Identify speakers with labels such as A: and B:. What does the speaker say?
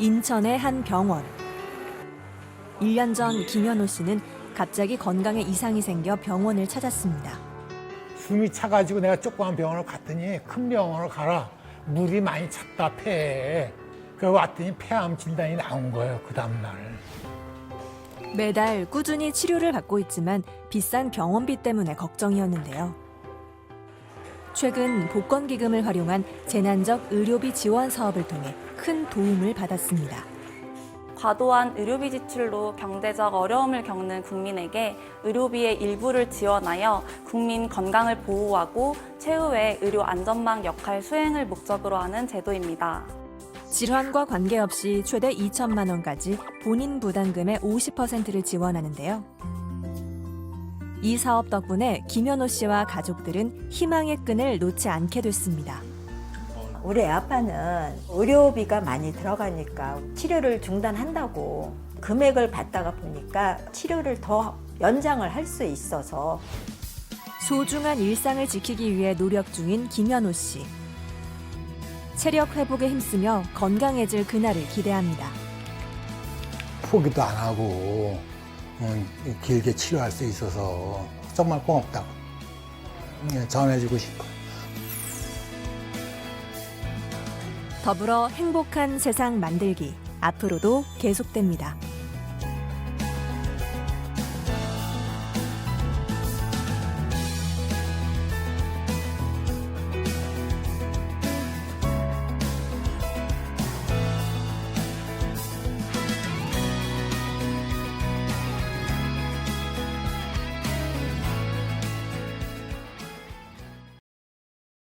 A: 인천의 한 병원. 1년 전 김현호 씨는 갑자기 건강에 이상이 생겨 병원을 찾았습니다.
B: 숨이 차가지고 내가 조그만 병원을 갔더니 큰 병원을 가라. 물이 많이 찼다, 폐에. 그래서 왔더니 폐암 진단이 나온 거예요, 그 다음 날.
A: 매달 꾸준히 치료를 받고 있지만 비싼 병원비 때문에 걱정이었는데요. 최근 복권기금을 활용한 재난적 의료비 지원 사업을 통해 큰 도움을 받았습니다.
C: 과도한 의료비 지출로 경제적 어려움을 겪는 국민에게 의료비의 일부를 지원하여 국민 건강을 보호하고 최후의 의료 안전망 역할 수행을 목적으로 하는 제도입니다.
A: 질환과 관계없이 최대 2천만 원까지 본인 부담금의 50%를 지원하는데요. 이 사업 덕분에 김현호 씨와 가족들은 희망의 끈을 놓지 않게 됐습니다.
D: 우리 애 아빠는 의료비가 많이 들어가니까 치료를 중단한다고 금액을 받다가 보니까 치료를 더 연장을 할 수 있어서
A: 소중한 일상을 지키기 위해 노력 중인 김현호 씨. 체력 회복에 힘쓰며 건강해질 그날을 기대합니다.
E: 포기도 안 하고 음, 길게 치료할 수 있어서 정말 고맙다고 예, 전해주고 싶어요.
A: 더불어 행복한 세상 만들기 앞으로도 계속됩니다.